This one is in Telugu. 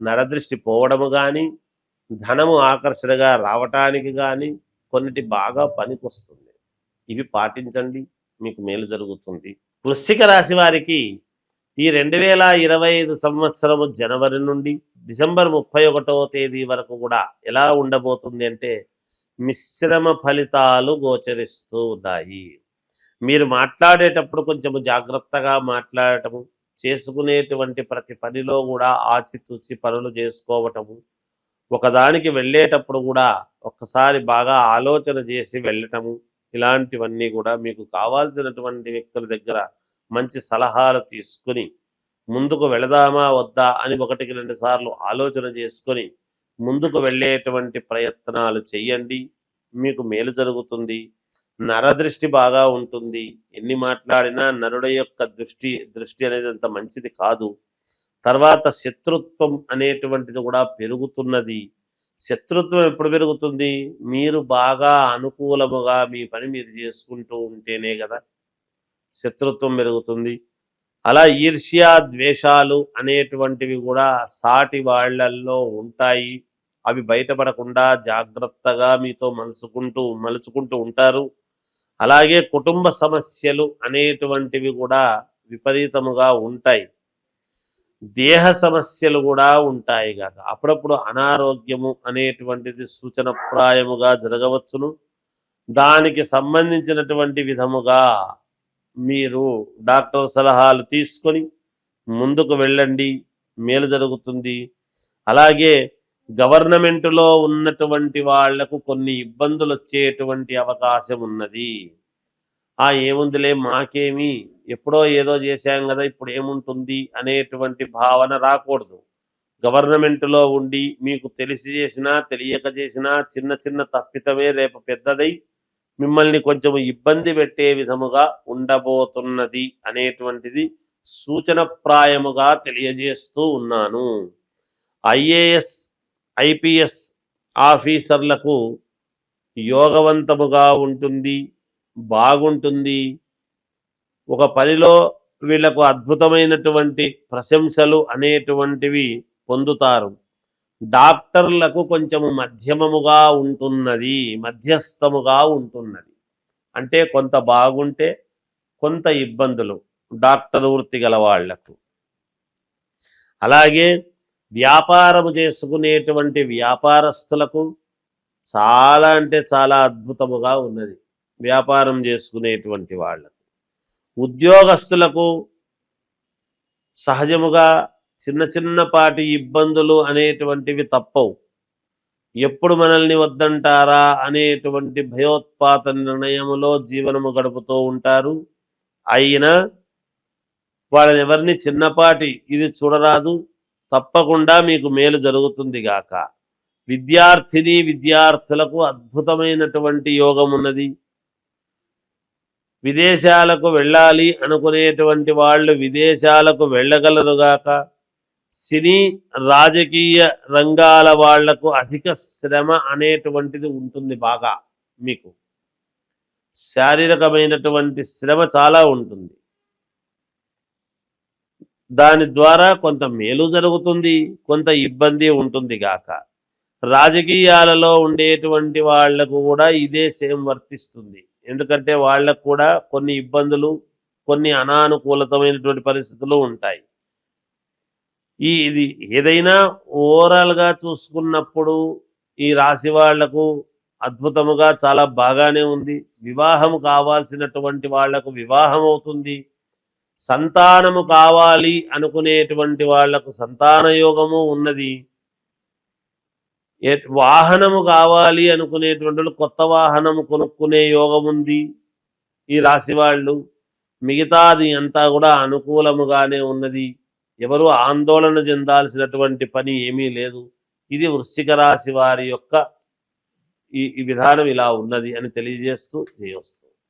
నరదృష్టి పోవడము కానీ ధనము ఆకర్షణగా రావటానికి కానీ కొన్నిటి బాగా పనికొస్తుంది. ఇవి పాటించండి మీకు మేలు జరుగుతుంది. వృశ్చిక రాశి వారికి ఈ రెండు వేల ఇరవై ఐదు సంవత్సరము జనవరి నుండి డిసెంబర్ ముప్పై ఒకటో తేదీ వరకు కూడా ఎలా ఉండబోతుంది అంటే మిశ్రమ ఫలితాలు గోచరిస్తూ ఉన్నాయి. మీరు మాట్లాడేటప్పుడు కొంచెం జాగ్రత్తగా మాట్లాడటము చేసుకునేటువంటి ప్రతి పనిలో కూడా ఆచితూచి పనులు చేసుకోవటము ఒకదానికి వెళ్ళేటప్పుడు కూడా ఒక్కసారి బాగా ఆలోచన చేసి వెళ్ళటము ఇలాంటివన్నీ కూడా మీకు కావాల్సినటువంటి వ్యక్తుల దగ్గర మంచి సలహాలు తీసుకుని ముందుకు వెళదామా వద్దా అని ఒకటికి రెండు సార్లు ఆలోచన చేసుకొని ముందుకు వెళ్ళేటువంటి ప్రయత్నాలు చేయండి. మీకు మేలు జరుగుతుంది. నరదృష్టి బాగా ఉంటుంది. ఎన్ని మాట్లాడినా నరుడ యొక్క దృష్టి దృష్టి అనేది అంత మంచిది కాదు. తర్వాత శత్రుత్వం అనేటువంటిది కూడా పెరుగుతున్నది. శత్రుత్వం ఎప్పుడు పెరుగుతుంది? మీరు బాగా అనుకూలముగా మీ పని మీరు చేసుకుంటూ ఉంటేనే కదా శత్రుత్వం పెరుగుతుంది. అలా ఈర్ష్య ద్వేషాలు అనేటువంటివి కూడా సాటి వాళ్ళల్లో ఉంటాయి. అవి బయటపడకుండా జాగ్రత్తగా మీతో మలుచుకుంటూ మలుచుకుంటూ ఉంటారు. అలాగే కుటుంబ సమస్యలు అనేటువంటివి కూడా విపరీతముగా ఉంటాయి. దేహ సమస్యలు కూడా ఉంటాయి కాక అప్పుడప్పుడు అనారోగ్యము అనేటువంటిది సూచనప్రాయముగా జరగవచ్చును. దానికి సంబంధించినటువంటి విధముగా మీరు డాక్టర్ సలహాలు తీసుకొని ముందుకు వెళ్ళండి. మేలు జరుగుతుంది. అలాగే గవర్నమెంట్లో ఉన్నటువంటి వాళ్ళకు కొన్ని ఇబ్బందులు వచ్చేటువంటి అవకాశం ఉన్నది. ఆ ఏముందిలే మాకేమి ఎప్పుడో ఏదో చేశాం కదా ఇప్పుడు ఏముంటుంది అనేటువంటి భావన రాకూడదు. గవర్నమెంట్లో ఉండి మీకు తెలిసి చేసినా తెలియక చేసినా చిన్న చిన్న తప్పితమే రేపు పెద్దదై మిమ్మల్ని కొంచెం ఇబ్బంది పెట్టే విధముగా ఉండబోతున్నది అనేటువంటిది సూచనప్రాయముగా తెలియజేస్తూ ఉన్నాను. ఐఏఎస్ ఐపిఎస్ ఆఫీసర్లకు యోగవంతముగా ఉంటుంది బాగుంటుంది. ఒక పనిలో వీళ్ళకు అద్భుతమైనటువంటి ప్రశంసలు అనేటువంటివి పొందుతారు. డాక్టర్లకు కొంచెం మధ్యమముగా ఉంటున్నది మధ్యస్థముగా ఉంటున్నది. అంటే కొంత బాగుంటే కొంత ఇబ్బందులు డాక్టర్ వృత్తి గల వాళ్ళకు. అలాగే వ్యాపారము చేసుకునేటువంటి వ్యాపారస్తులకు చాలా అంటే చాలా అద్భుతముగా ఉన్నది. వ్యాపారం చేసుకునేటువంటి వాళ్ళకు. ఉద్యోగస్తులకు సహజముగా చిన్న చిన్నపాటి ఇబ్బందులు అనేటువంటివి తప్పవు. ఎప్పుడు మనల్ని వద్దంటారా అనేటువంటి భయోత్పాత నిర్ణయములో జీవనము గడుపుతూ ఉంటారు. అయినా వాళ్ళని ఎవరిని చిన్నపాటి ఇది చూడరాదు. తప్పకుండా మీకు మేలు జరుగుతుంది గాక. విద్యార్థిని విద్యార్థులకు అద్భుతమైనటువంటి యోగం ఉన్నది. విదేశాలకు వెళ్ళాలి అనుకునేటువంటి వాళ్ళు విదేశాలకు వెళ్ళగలరుగాక సినీ రాజకీయ రంగాల వాళ్ళకు అధిక శ్రమ అనేటువంటిది ఉంటుంది బాగా మీకు. శారీరకమైనటువంటి శ్రమ చాలా ఉంటుంది. దాని ద్వారా కొంత మేలు జరుగుతుంది కొంత ఇబ్బంది ఉంటుంది గాక. రాజకీయాలలో ఉండేటువంటి వాళ్ళకు కూడా ఇదే సేమ్ వర్తిస్తుంది. ఎందుకంటే వాళ్ళకు కూడా కొన్ని ఇబ్బందులు కొన్ని అనానుకూలతమైనటువంటి పరిస్థితులు ఉంటాయి. ఈ ఇది ఏదైనా ఓవరాల్గా చూసుకున్నప్పుడు ఈ రాశి వాళ్ళకు అద్భుతముగా చాలా బాగానే ఉంది. వివాహము కావాల్సినటువంటి వాళ్ళకు వివాహం అవుతుంది. సంతానము కావాలి అనుకునేటువంటి వాళ్ళకు సంతాన యోగము ఉన్నది. ఏ- వాహనము కావాలి అనుకునేటువంటి వాళ్ళు కొత్త వాహనము కొనుక్కునే యోగం ఉంది. ఈ రాశి వాళ్ళు మిగతాది అంతా కూడా అనుకూలముగానే ఉన్నది. ఎవరు ఆందోళన చెందాల్సినటువంటి పని ఏమీ లేదు. ఇది వృశ్చిక రాశి వారి యొక్క ఈ విధానం ఇలా ఉన్నది అని తెలియజేస్తూ చేయవస్తుంది